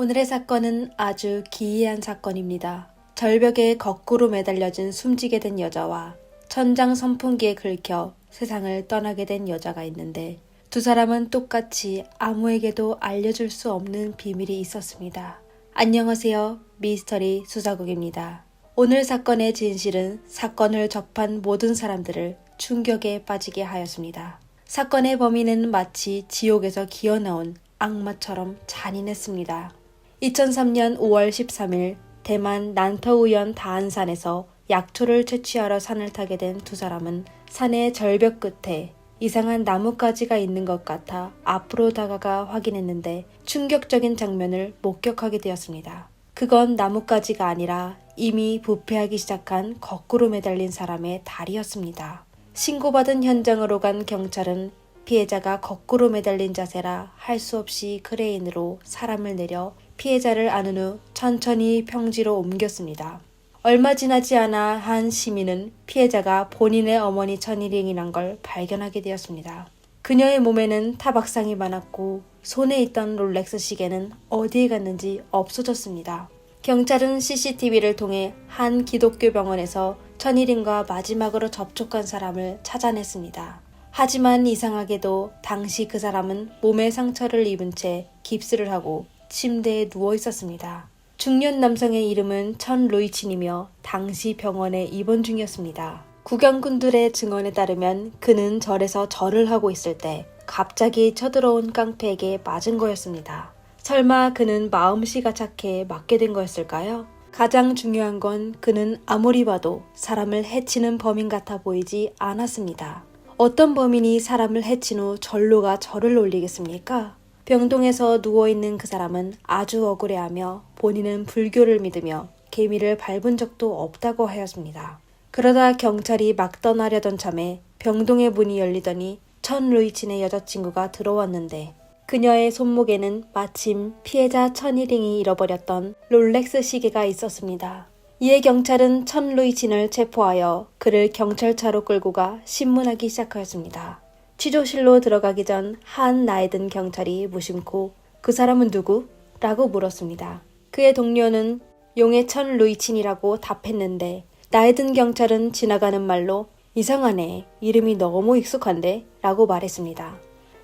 오늘의 사건은 아주 기이한 사건입니다. 절벽에 거꾸로 매달려진 숨지게 된 여자와 천장 선풍기에 긁혀 세상을 떠나게 된 여자가 있는데 두 사람은 똑같이 아무에게도 알려줄 수 없는 비밀이 있었습니다. 안녕하세요. 미스터리 수사국입니다. 오늘 사건의 진실은 사건을 접한 모든 사람들을 충격에 빠지게 하였습니다. 사건의 범인은 마치 지옥에서 기어나온 악마처럼 잔인했습니다. 2003년 5월 13일 대만 난터우현 다한산에서 약초를 채취하러 산을 타게 된 두 사람은 산의 절벽 끝에 이상한 나뭇가지가 있는 것 같아 앞으로 다가가 확인했는데 충격적인 장면을 목격하게 되었습니다. 그건 나뭇가지가 아니라 이미 부패하기 시작한 거꾸로 매달린 사람의 다리였습니다. 신고받은 현장으로 간 경찰은 피해자가 거꾸로 매달린 자세라 할 수 없이 크레인으로 사람을 내려 피해자를 안은 후 천천히 평지로 옮겼습니다. 얼마 지나지 않아 한 시민은 피해자가 본인의 어머니 천일행이란 걸 발견하게 되었습니다. 그녀의 몸에는 타박상이 많았고 손에 있던 롤렉스 시계는 어디에 갔는지 없어졌습니다. 경찰은 CCTV를 통해 한 기독교 병원에서 천일인과 마지막으로 접촉한 사람을 찾아냈습니다. 하지만 이상하게도 당시 그 사람은 몸에 상처를 입은 채 깁스를 하고 침대에 누워 있었습니다. 중년 남성의 이름은 천 루이친이며 당시 병원에 입원 중이었습니다. 구경꾼들의 증언에 따르면 그는 절에서 절을 하고 있을 때 갑자기 쳐들어온 깡패에게 맞은 거였습니다. 설마 그는 마음씨가 착해 맞게 된 거였을까요? 가장 중요한 건 그는 아무리 봐도 사람을 해치는 범인 같아 보이지 않았습니다. 어떤 범인이 사람을 해친 후 절로가 절을 올리겠습니까? 병동에서 누워있는 그 사람은 아주 억울해하며 본인은 불교를 믿으며 개미를 밟은 적도 없다고 하였습니다. 그러다 경찰이 막 떠나려던 참에 병동의 문이 열리더니 천 루이친의 여자친구가 들어왔는데 그녀의 손목에는 마침 피해자 천이링이 잃어버렸던 롤렉스 시계가 있었습니다. 이에 경찰은 천 루이친을 체포하여 그를 경찰차로 끌고 가 신문하기 시작하였습니다. 취조실로 들어가기 전 한 나이 든 경찰이 무심코 그 사람은 누구? 라고 물었습니다. 그의 동료는 용해천 루이친이라고 답했는데 나이 든 경찰은 지나가는 말로 이상하네. 이름이 너무 익숙한데? 라고 말했습니다.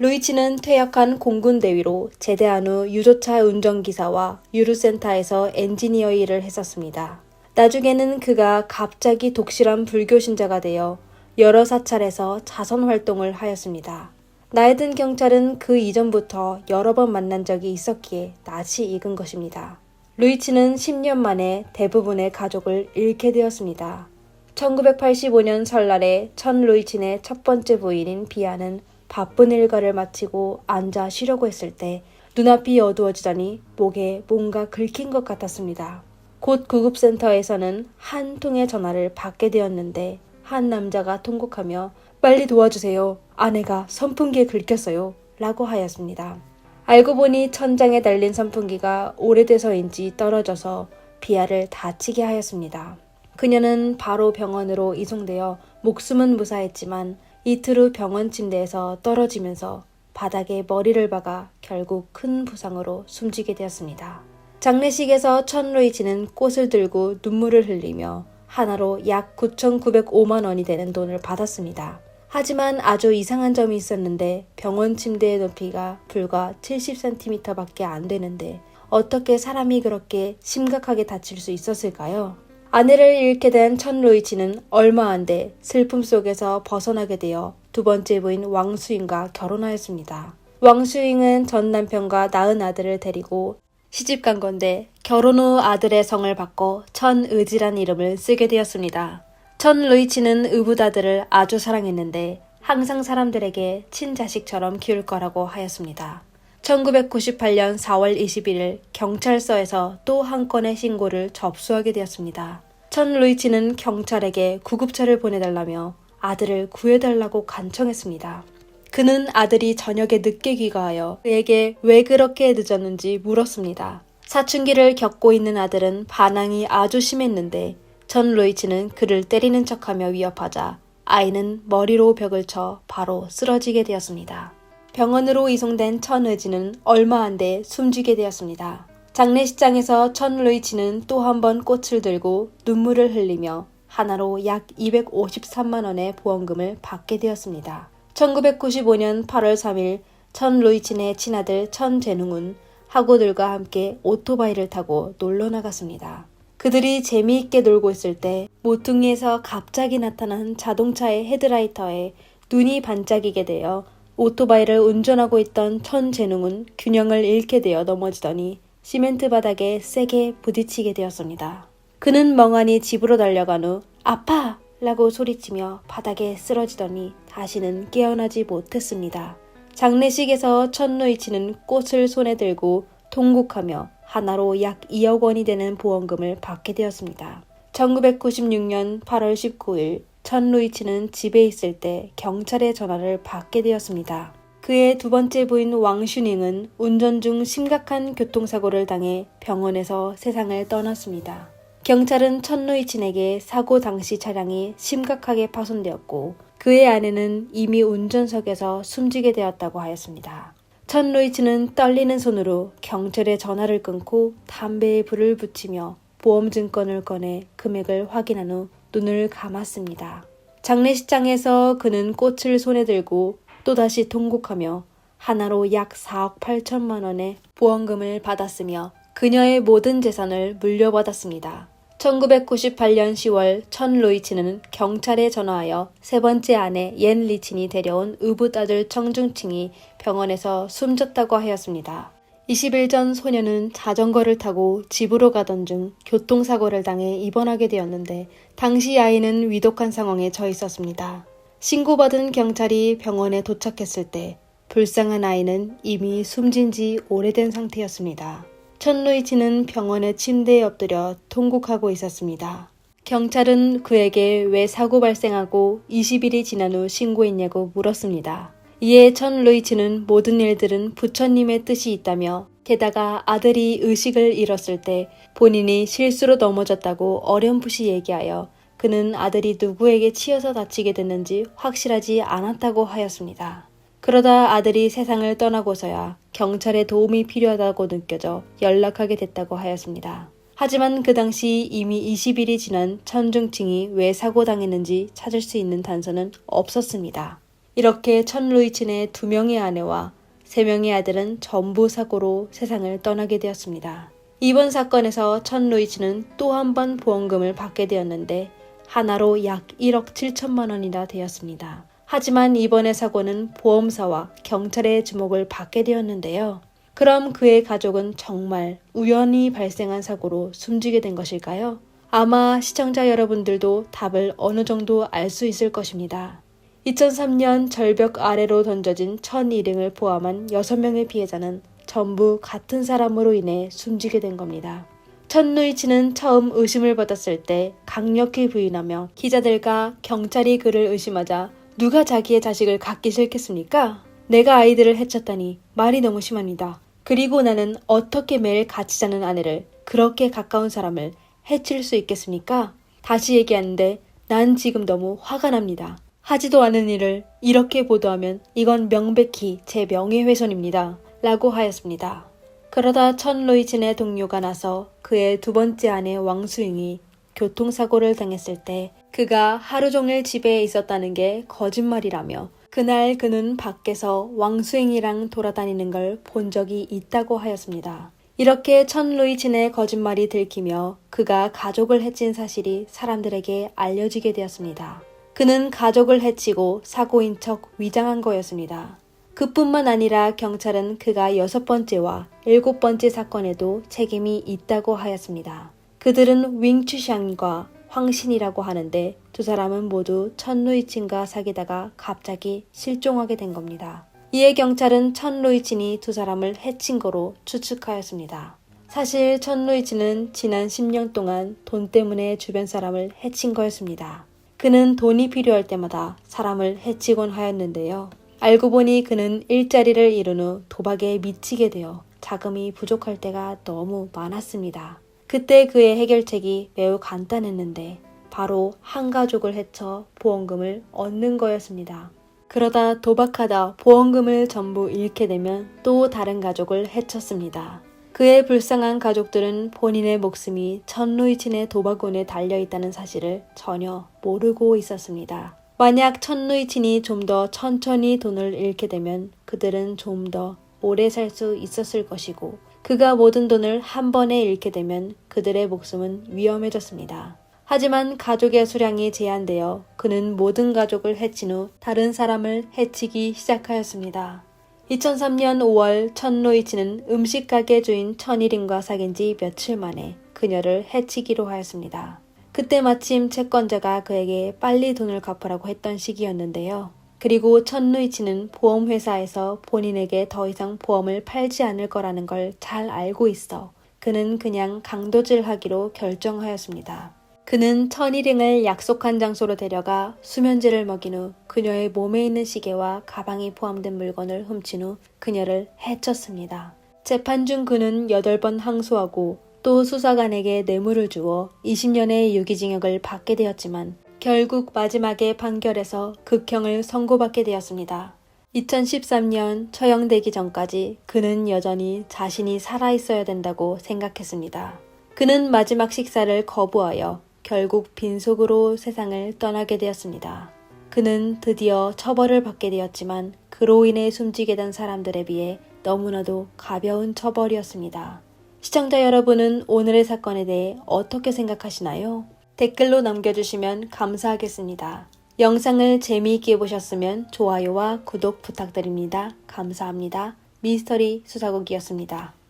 루이치는 퇴역한 공군 대위로 제대한 후 유조차 운전기사와 유류센터에서 엔지니어 일을 했었습니다. 나중에는 그가 갑자기 독실한 불교 신자가 되어 여러 사찰에서 자선 활동을 하였습니다. 나이 든 경찰은 그 이전부터 여러 번 만난 적이 있었기에 낯이 익은 것입니다. 루이치는 10년 만에 대부분의 가족을 잃게 되었습니다. 1985년 설날에 천 루이친의 첫 번째 부인인 비아는 바쁜 일과를 마치고 앉아 쉬려고 했을 때 눈앞이 어두워지더니 목에 뭔가 긁힌 것 같았습니다. 곧 구급센터에서는 한 통의 전화를 받게 되었는데 한 남자가 통곡하며 빨리 도와주세요. 아내가 선풍기에 긁혔어요. 라고 하였습니다. 알고 보니 천장에 달린 선풍기가 오래돼서인지 떨어져서 비아를 다치게 하였습니다. 그녀는 바로 병원으로 이송되어 목숨은 무사했지만 이틀 후 병원 침대에서 떨어지면서 바닥에 머리를 박아 결국 큰 부상으로 숨지게 되었습니다. 장례식에서 천루이치는 꽃을 들고 눈물을 흘리며 하나로 약 9,905만 원이 되는 돈을 받았습니다. 하지만 아주 이상한 점이 있었는데 병원 침대의 높이가 불과 70cm 밖에 안 되는데 어떻게 사람이 그렇게 심각하게 다칠 수 있었을까요? 아내를 잃게 된 천 루이치는 얼마 안 돼 슬픔 속에서 벗어나게 되어 두 번째 부인 왕수잉과 결혼하였습니다. 왕수잉은 전 남편과 낳은 아들을 데리고 시집 간 건데 결혼 후 아들의 성을 바꿔 천의지란 이름을 쓰게 되었습니다. 천 루이치는 의붓아들을 아주 사랑했는데 항상 사람들에게 친자식처럼 키울 거라고 하였습니다. 1998년 4월 21일 경찰서에서 또 한 건의 신고를 접수하게 되었습니다. 천 루이치는 경찰에게 구급차를 보내달라며 아들을 구해달라고 간청했습니다. 그는 아들이 저녁에 늦게 귀가하여 그에게 왜 그렇게 늦었는지 물었습니다. 사춘기를 겪고 있는 아들은 반항이 아주 심했는데 전 로이치는 그를 때리는 척하며 위협하자 아이는 머리로 벽을 쳐 바로 쓰러지게 되었습니다. 병원으로 이송된 천의지는 얼마 안 돼 숨지게 되었습니다. 장례식장에서 천루이치는 또 한 번 꽃을 들고 눈물을 흘리며 하나로 약 253만 원의 보험금을 받게 되었습니다. 1995년 8월 3일 천 루이친의 친아들 천재능은 하고들과 함께 오토바이를 타고 놀러 나갔습니다. 그들이 재미있게 놀고 있을 때 모퉁이에서 갑자기 나타난 자동차의 헤드라이터에 눈이 반짝이게 되어 오토바이를 운전하고 있던 천 재능은 균형을 잃게 되어 넘어지더니 시멘트 바닥에 세게 부딪히게 되었습니다. 그는 멍하니 집으로 달려간 후 아파! 라고 소리치며 바닥에 쓰러지더니 다시는 깨어나지 못했습니다. 장례식에서 천루이치는 꽃을 손에 들고 통곡하며 하나로 약 2억 원이 되는 보험금을 받게 되었습니다. 1996년 8월 19일 천루이치는 집에 있을 때 경찰의 전화를 받게 되었습니다. 그의 두 번째 부인 왕슈닝은 운전 중 심각한 교통사고를 당해 병원에서 세상을 떠났습니다. 경찰은 천루이 친에게 사고 당시 차량이 심각하게 파손되었고 그의 아내는 이미 운전석에서 숨지게 되었다고 하였습니다. 천루이치는 떨리는 손으로 경찰에 전화를 끊고 담배에 불을 붙이며 보험증권을 꺼내 금액을 확인한 후 눈을 감았습니다. 장례식장에서 그는 꽃을 손에 들고 또다시 통곡하며 하나로 약 4억 8천만 원의 보험금을 받았으며 그녀의 모든 재산을 물려받았습니다. 1998년 10월 천 루이치는 경찰에 전화하여 세 번째 아내 옌 리친이 데려온 의붓 아들 청중칭이 병원에서 숨졌다고 하였습니다. 20일 전 소녀는 자전거를 타고 집으로 가던 중 교통사고를 당해 입원하게 되었는데 당시 아이는 위독한 상황에 처해 있었습니다. 신고받은 경찰이 병원에 도착했을 때 불쌍한 아이는 이미 숨진 지 오래된 상태였습니다. 천루이치는 병원의 침대에 엎드려 통곡하고 있었습니다. 경찰은 그에게 왜 사고 발생하고 20일이 지난 후 신고했냐고 물었습니다. 이에 천루이치는 모든 일들은 부처님의 뜻이 있다며 게다가 아들이 의식을 잃었을 때 본인이 실수로 넘어졌다고 어렴풋이 얘기하여 그는 아들이 누구에게 치여서 다치게 됐는지 확실하지 않았다고 하였습니다. 그러다 아들이 세상을 떠나고서야 경찰의 도움이 필요하다고 느껴져 연락하게 됐다고 하였습니다. 하지만 그 당시 이미 20일이 지난 천중층이 왜 사고당했는지 찾을 수 있는 단서는 없었습니다. 이렇게 천루이친의 두 명의 아내와 세 명의 아들은 전부 사고로 세상을 떠나게 되었습니다. 이번 사건에서 천루이치는 또 한 번 보험금을 받게 되었는데 하나로 약 1억 7천만 원이나 되었습니다. 하지만 이번의 사고는 보험사와 경찰의 주목을 받게 되었는데요. 그럼 그의 가족은 정말 우연히 발생한 사고로 숨지게 된 것일까요? 아마 시청자 여러분들도 답을 어느 정도 알 수 있을 것입니다. 2003년 절벽 아래로 던져진 1002링을 포함한 6명의 피해자는 전부 같은 사람으로 인해 숨지게 된 겁니다. 천루이치는 처음 의심을 받았을 때 강력히 부인하며 기자들과 경찰이 그를 의심하자 누가 자기의 자식을 갖기 싫겠습니까? 내가 아이들을 해쳤다니 말이 너무 심합니다. 그리고 나는 어떻게 매일 같이 자는 아내를 그렇게 가까운 사람을 해칠 수 있겠습니까? 다시 얘기하는데 난 지금 너무 화가 납니다. 하지도 않은 일을 이렇게 보도하면 이건 명백히 제 명예훼손입니다. 라고 하였습니다. 그러다 천 로이진의 동료가 나서 그의 두 번째 아내 왕수잉이 교통사고를 당했을 때 그가 하루 종일 집에 있었다는 게 거짓말이라며 그날 그는 밖에서 왕수잉이랑 돌아다니는 걸 본 적이 있다고 하였습니다. 이렇게 천 루이친의 거짓말이 들키며 그가 가족을 해친 사실이 사람들에게 알려지게 되었습니다. 그는 가족을 해치고 사고인 척 위장한 거였습니다. 그뿐만 아니라 경찰은 그가 여섯 번째와 일곱 번째 사건에도 책임이 있다고 하였습니다. 그들은 윙추샹과 황신이라고 하는데 두 사람은 모두 천루이친과 사귀다가 갑자기 실종하게 된 겁니다. 이에 경찰은 천루이친이 두 사람을 해친 거로 추측하였습니다. 사실 천루이친은 지난 10년 동안 돈 때문에 주변 사람을 해친 거였습니다. 그는 돈이 필요할 때마다 사람을 해치곤 하였는데요. 알고 보니 그는 일자리를 잃은 후 도박에 미치게 되어 자금이 부족할 때가 너무 많았습니다. 그때 그의 해결책이 매우 간단했는데 바로 한 가족을 해쳐 보험금을 얻는 거였습니다. 그러다 도박하다 보험금을 전부 잃게 되면 또 다른 가족을 해쳤습니다. 그 그의 불쌍한 가족들은 본인의 목숨이 천루이친의 도박운에 달려 있다는 사실을 전혀 모르고 있었습니다. 만약 천루이친이 좀 더 천천히 돈을 잃게 되면 그들은 좀 더 오래 살 수 있었을 것이고 그가 모든 돈을 한 번에 잃게 되면 그들의 목숨은 위험해졌습니다. 하지만 가족의 수량이 제한되어 그는 모든 가족을 해친 후 다른 사람을 해치기 시작하였습니다. 2003년 5월 천로이치는 음식 가게 주인 천일인과 사귄 지 며칠 만에 그녀를 해치기로 하였습니다. 그때 마침 채권자가 그에게 빨리 돈을 갚으라고 했던 시기였는데요. 그리고 천루이치는 보험회사에서 본인에게 더 이상 보험을 팔지 않을 거라는 걸 잘 알고 있어 그는 그냥 강도질하기로 결정하였습니다. 그는 천일행을 약속한 장소로 데려가 수면제를 먹인 후 그녀의 몸에 있는 시계와 가방이 포함된 물건을 훔친 후 그녀를 해쳤습니다. 재판 중 그는 8번 항소하고 또 수사관에게 뇌물을 주어 20년의 유기징역을 받게 되었지만 결국 마지막에 판결에서 극형을 선고받게 되었습니다. 2013년 처형되기 전까지 그는 여전히 자신이 살아있어야 된다고 생각했습니다. 그는 마지막 식사를 거부하여 결국 빈속으로 세상을 떠나게 되었습니다. 그는 드디어 처벌을 받게 되었지만 그로 인해 숨지게 된 사람들에 비해 너무나도 가벼운 처벌이었습니다. 시청자 여러분은 오늘의 사건에 대해 어떻게 생각하시나요? 댓글로 남겨주시면 감사하겠습니다. 영상을 재미있게 보셨으면 좋아요와 구독 부탁드립니다. 감사합니다. 미스터리 수사국이었습니다.